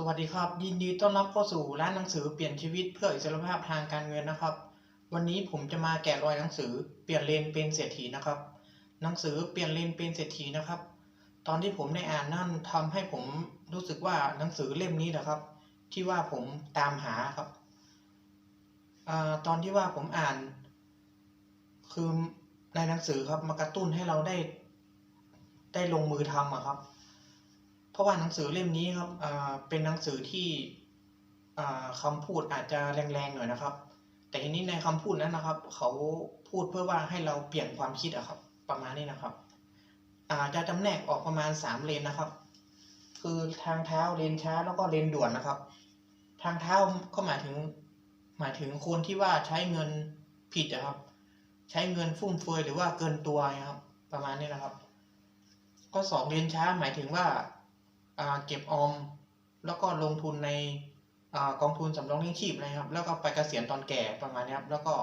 สวัสดีครับ ยินดีต้อนรับเข้าสู่ร้านหนังสือเปลี่ยนชีวิตเพื่ออิสรภาพทางการเงินนะครับ วันนี้ผมจะมาแกะรอยหนังสือเปลี่ยนเลนเป็นเศรษฐีนะครับ หนังสือเปลี่ยนเลนเป็นเศรษฐีนะครับ ตอนที่ผมได้อ่านนั่นทำให้ผมรู้สึกว่าหนังสือเล่มนี้นะครับ ที่ว่าผมตามหาครับอตอนที่ว่าผมอ่าน คือในหนังสือครับมากระตุ้นให้เราได้ได้ลงมือทำอะครับ ราะว่าหนังสือเล่มนี้ครับอ่าเป็นหนังสือที่อ่าคำพูดอาจจะแรงๆหน่อยนะครับ แต่ทีนี้ในคำพูดนั้นนะครับ เขาพูดเพื่อว่าให้เราเปลี่ยนความคิดอะครับ ประมาณนี้นะครับอ่าจะจำแนกออกประมาณสามเลนนะครับ คือทางเท้าเลนช้าแล้วก็เลนด่วนนะครับ ทางเท้าก็หมายถึงหมายถึงคนที่ว่าใช้เงินผิดอะครับ ใช้เงินฟุ่มเฟือยหรือว่าเกินตัวนะครับ ประมาณนี้นะครับข้อสองเรนช้าหมายถึงว่า เก็บออม แล้วก็ลงทุนในอกองทุนสำรองเลี้ยงชีพนะครับ แล้วก็ไปเกษียณตอนแก่ประมาณนี้ครับ แล้วก็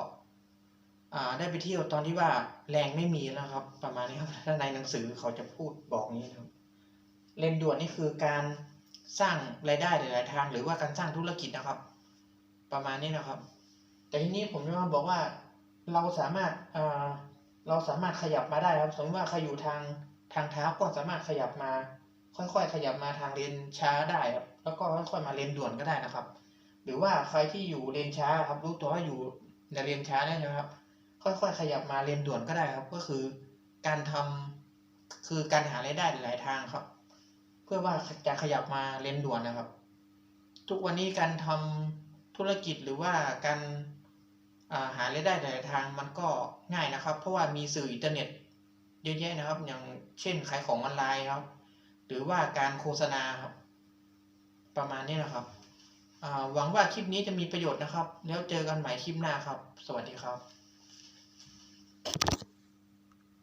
ได้ไปเที่ยวตอนที่ว่าแรงไม่มีแล้วครับ ประมาณนี้ครับถ้าในหนังสือเขาจะพูดบอกนี้นะครับเร่นด่วนนี่คือการสร้างรายได้หลาย ๆ ทาง หรือว่าการสร้างธุรกิจนะครับ ประมาณนี้นะครับ แต่ทีนี้ผมจะมาบอกว่าเราสามารถเราสามารถขยับมาได้ครับ สมมติว่าใครอยู่ทางทางเท้าก็สามารถขยับมา ค่อยๆ ขยับมาทางเลนช้าได้ครับแล้วก็ค่อยๆมาเลนด่วนก็ได้นะครับ หรือว่าใครที่อยู่เลนช้าครับรู้ตัวว่าอยู่ในเลนช้าได้ใช่ไหมครับ ค่อยๆ ขยับมาเลนด่วนก็ได้ครับ ก็คือการทำคือการหารายได้หลายทางครับ เพื่อว่าจะขยับมาเลนด่วนนะครับ ทุกวันนี้การทำธุรกิจหรือว่าการาหารายได้หลายทางมันก็ง่ายนะครับ เพราะว่ามีสื่ออินเทอร์เน็ตเยอะแยะนะครับ อย่างเช่นขายของออนไลน์ครับ หรือว่าการโฆษณาครับ ประมาณนี้นะครับอ่าหวังว่าคลิปนี้จะมีประโยชน์นะครับ แล้วเจอกันใหม่คลิปหน้าครับ สวัสดีครับ